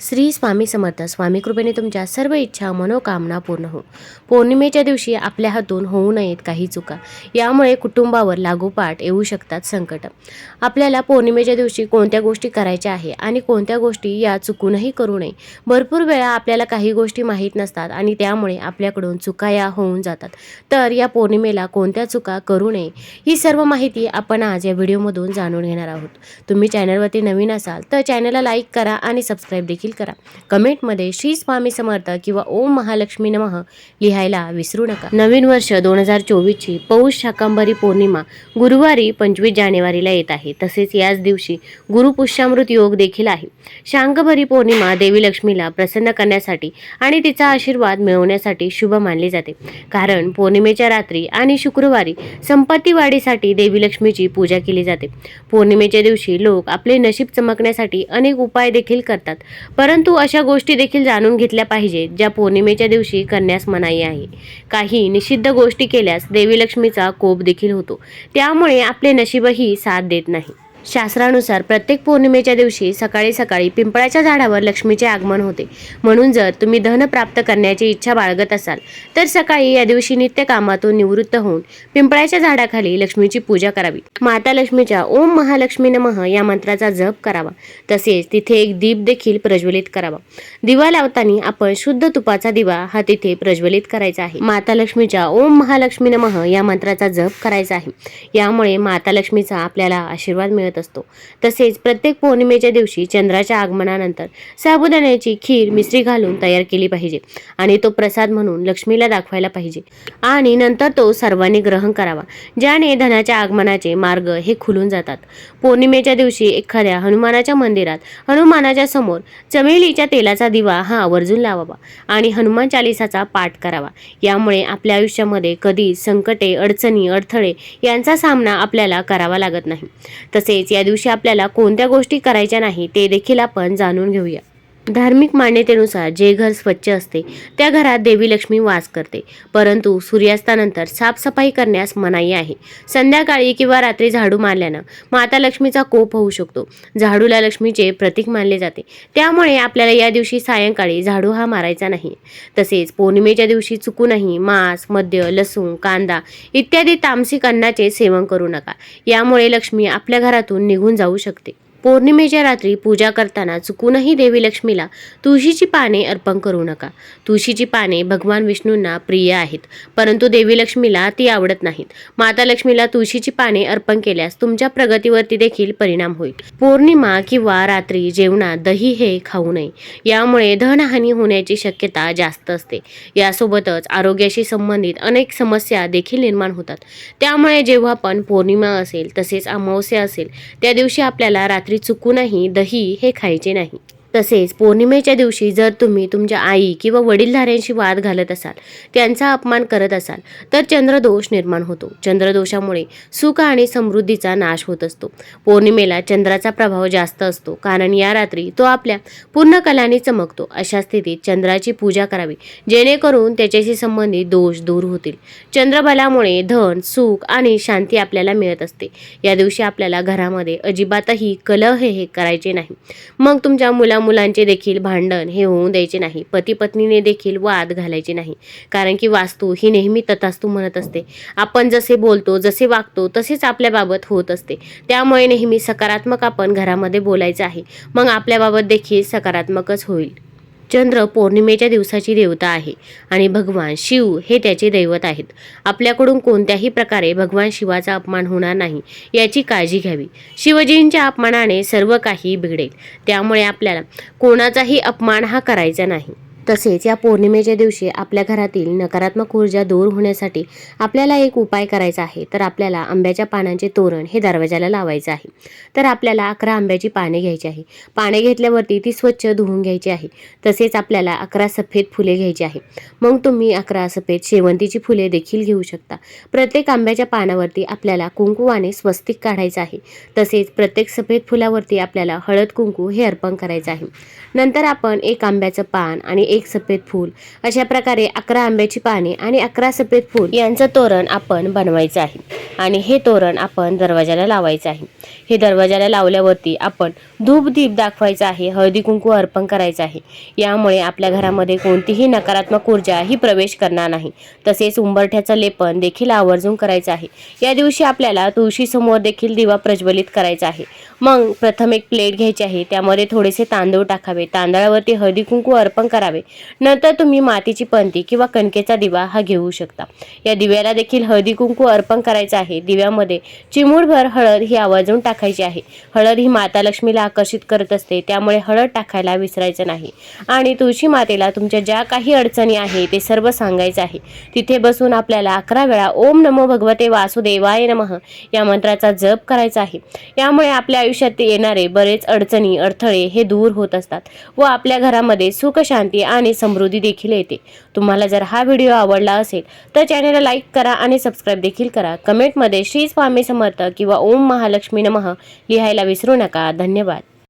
श्री स्वामी समर्थ स्वामी कृपेने तुमच्या सर्व इच्छा मनोकामना पूर्ण हो. पौर्णिमेच्या दिवशी आपल्या हातून होऊ नयेत काही चुका. यामुळे कुटुंबावर लागोपाठ येऊ शकतात संकट. आपल्याला पौर्णिमेच्या दिवशी कोणत्या गोष्टी करायच्या आहे आणि कोणत्या गोष्टी या चुकूनही करू नये. भरपूर वेळा आपल्याला काही गोष्टी माहीत नसतात आणि त्यामुळे आपल्याकडून चुका या होऊन जातात. तर या पौर्णिमेला कोणत्या चुका करू नये ही सर्व माहिती आपण आज या व्हिडिओमधून जाणून घेणार आहोत. तुम्ही चॅनलवरती नवीन असाल तर चॅनलला लाईक करा आणि सबस्क्राईब देखील करा. कमेंटमध्ये श्री स्वामी समर्थ किंवा ओम महालक्ष्मी नमः लिहायला विसरू नका. नवीन वर्ष दोन हजार चोवीसची पौष शाकांबरी पौर्णिमा गुरुवारी पंचवीस जानेवारीला येत आहे. तसेच याच दिवशी गुरुपुष्यामृत योग देखील आहे. शांकभरी पौर्णिमा देवी लक्ष्मीला प्रसन्न करण्यासाठी आणि तिचा आशीर्वाद मिळवण्यासाठी शुभ मानली जाते. कारण पौर्णिमेच्या रात्री आणि शुक्रवारी संपत्ती वाढीसाठी देवी लक्ष्मीची पूजा केली जाते. पौर्णिमेच्या दिवशी लोक आपले नशीब चमकण्यासाठी अनेक उपाय देखील करतात. परंतु अशा गोष्टी देखील जाणून घेतल्या पाहिजेत ज्या पौर्णिमेच्या दिवशी करण्यास मनाई आहे. काही निषिद्ध गोष्टी केल्यास देवी लक्ष्मीचा कोप देखील होतो. त्यामुळे आपले नशीबही साथ देत नाही. शास्त्रानुसार प्रत्येक पौर्णिमेच्या दिवशी सकाळी सकाळी पिंपळाच्या झाडावर लक्ष्मीचे आगमन होते. म्हणून जर तुम्ही धन प्राप्त करण्याची इच्छा बाळगत असाल तर सकाळी या दिवशी नित्य कामातून निवृत्त होऊन पिंपळाच्या झाडाखाली लक्ष्मीची पूजा करावी. माता लक्ष्मीच्या ओम महालक्ष्मी नमः या मंत्राचा जप करावा. तसेच तिथे एक दीप देखील प्रज्वलित करावा. दिवा लावताना आपण शुद्ध तुपाचा दिवा हा तिथे प्रज्वलित करायचा आहे. माता लक्ष्मीच्या ओम महालक्ष्मी नमः या मंत्राचा जप करायचा आहे. यामुळे माता लक्ष्मीचा आपल्याला आशीर्वाद मिळत असतो. तसेच प्रत्येक पौर्णिमेच्या दिवशी चंद्राच्या आगमनानंतर साबुदाण्याची खीर मिश्री घालून तयार केली पाहिजे आणि तो प्रसाद म्हणून लक्ष्मीला दाखवायला पाहिजे. आणि नंतर तो सर्वांनी ग्रहण करावा ज्याने धनाच्या आगमनाचे मार्ग हे खुलून जातात. पौर्णिमेच्या दिवशी एखाद्या हनुमानाच्या मंदिरात हनुमानाच्या समोर चमेलीच्या तेलाचा दिवा हा आवर्जून लावावा आणि हनुमान चालिसाचा पाठ करावा. यामुळे आपल्या आयुष्यामध्ये कधी संकटे अडचणी अडथळे यांचा सामना आपल्याला करावा लागत नाही. तसेच या दिवशी आपल्याला कोणत्या गोष्टी करायच्या नाही ते देखील आपण जाणून घेऊया. धार्मिक मान्यतेनुसार जे घर स्वच्छ असते त्या घरात देवी लक्ष्मी वास करते. परंतु सूर्यास्तानंतर साफसफाई करण्यास मनाई आहे. संध्याकाळी किंवा रात्री झाडू मारल्यानं माता लक्ष्मीचा कोप होऊ शकतो. झाडूला लक्ष्मीचे प्रतीक मानले जाते. त्यामुळे आपल्याला या दिवशी सायंकाळी झाडू हा मारायचा नाही. तसेच पौर्णिमेच्या दिवशी चुकूनही मांस मद्य लसूण कांदा इत्यादी तामसिक अन्नाचे सेवन करू नका. यामुळे लक्ष्मी आपल्या घरातून निघून जाऊ शकते. पौर्णिमेच्या रात्री पूजा करताना चुकूनही देवी लक्ष्मीला तुळशीची पाने अर्पण करू नका. तुळशीची पाने भगवान विष्णूंना प्रिय आहेत परंतु देवी लक्ष्मीला ती आवडत नाहीत. माता लक्ष्मीला तुळशीची पाने अर्पण केल्यास तुमच्या प्रगतीवरती देखील परिणाम होईल. पौर्णिमा किंवा रात्री जेवणात दही हे खाऊ नये. यामुळे धनहानी होण्याची शक्यता जास्त असते. यासोबतच आरोग्याशी संबंधित अनेक समस्या देखील निर्माण होतात. त्यामुळे जेव्हा पण पौर्णिमा असेल तसेच अमावस्या असेल त्या दिवशी आपल्याला रात्री चुकूनही दही हे खायचे नाही. तसेच पौर्णिमेच्या दिवशी जर तुम्ही तुमच्या आई किंवा वडीलधाऱ्यांशी वाद घालत असाल त्यांचा अपमान करत असाल तर चंद्रदोष निर्माण होतो. चंद्रदोषामुळे सुख आणि समृद्धीचा नाश होत असतो. पौर्णिमेला चंद्राचा प्रभाव जास्त असतो कारण या रात्री तो आपल्या पूर्ण कलाने चमकतो. अशा स्थितीत चंद्राची पूजा करावी जेणेकरून त्याच्याशी संबंधित दोष दूर होतील. चंद्रबलामुळे धन सुख आणि शांती आपल्याला मिळत असते. या दिवशी आपल्याला घरामध्ये अजिबातही कलह हे करायचे नाही. मग तुमच्या मुला मुलांचे देखील भांडण हे होऊ द्यायचे नाही. पती पत्नीने देखील वाद घालायचे नाही. कारण की वास्तू ही नेहमी तथास्तू म्हणत असते. आपण जसे बोलतो जसे वागतो तसेच आपल्याबाबत होत असते. त्यामुळे नेहमी सकारात्मक आपण घरामध्ये बोलायचं आहे. मग आपल्याबाबत देखील सकारात्मकच होईल. चंद्र पौर्णिमेच्या दिवसाची देवता आहे आणि भगवान शिव हे त्याचे दैवत आहेत. आपल्याकडून कोणत्याही प्रकारे भगवान शिवाचा अपमान होणार नाही याची काळजी घ्यावी. शिवजींच्या अपमानाने सर्व काही बिघडेल. त्यामुळे आपल्याला कोणाचाही अपमान हा करायचा नाही. तसेच या पौर्णिमेच्या दिवशी आपल्या घरातील नकारात्मक ऊर्जा दूर होण्यासाठी आपल्याला एक उपाय करायचा आहे. तर आपल्याला आंब्याच्या पानांचे तोरण हे दरवाजाला लावायचं आहे. तर आपल्याला अकरा आंब्याची पाने घ्यायची आहे. पाने घेतल्यावरती ती स्वच्छ धुवून घ्यायची आहे. तसेच आपल्याला अकरा सफेद फुले घ्यायची आहे. मग तुम्ही अकरा सफेद शेवंतीची फुले देखील घेऊ शकता. प्रत्येक आंब्याच्या पानावरती आपल्याला कुंकुवाने स्वस्तिक काढायचं आहे. तसेच प्रत्येक सफेद फुलावरती आपल्याला हळद कुंकू हे अर्पण करायचं आहे. नंतर आपण एक आंब्याचं पान आणि एक सफेद फूल. अशा प्रकारे अकरा आंब्याची पाने आणि अकरा सफेद फूल यांचं तोरण आपण बनवायचं आहे. आणि हे तोरण आपण दरवाजाला लावायचं आहे. हे दरवाजाला लावल्यावरती आपण धूप दीप दाखवायचा आहे हळदी कुंकू अर्पण करायचं आहे. यामुळे आपल्या घरामध्ये कोणतीही नकारात्मक ऊर्जा ही प्रवेश करणार नाही. तसेच उंबरठ्याचं लेपन देखील आवर्जून करायचं आहे. या दिवशी आपल्याला तुळशीसमोर देखील दिवा प्रज्वलित करायचा आहे. मग प्रथम एक प्लेट घ्यायची आहे त्यामध्ये थोडेसे तांदूळ टाकावे. तांदळावरती हळदी कुंकू अर्पण करावे. नंतर तुम्ही मातीची पंती किंवा कणकेचा दिवा हा घेऊ शकता. या दिव्याला देखील हळदी कुंकू अर्पण करायचं आहे. दिव्यामध्ये चिमूरभर हळद ही आवाजून टाकायची आहे. हळद ही माता लक्ष्मीला आकर्षित करत असते त्यामुळे हळद टाकायला विसरायचं नाही. आणि तुळशी मातेला तुमच्या ज्या काही अडचणी आहे ते सर्व सांगायचं आहे. तिथे बसून आपल्याला अकरा वेळा ओम नमो भगवते वासुदेवाय नमः या मंत्राचा जप करायचा आहे. यामुळे आपल्या आयुष्यात येणारे बरेच अडचणी अडथळे हे दूर होत असतात व आपल्या घरामध्ये सुख शांती आणि समृद्धी देखील येते. तुम्हाला जर हा व्हिडिओ आवडला असेल तर चॅनलला लाईक करा आणि सबस्क्राईब देखील करा. कमेंट कमेंटमध्ये श्री स्वामी समर्थ किंवा ओम महालक्ष्मी नमः लिहायला विसरू नका. धन्यवाद.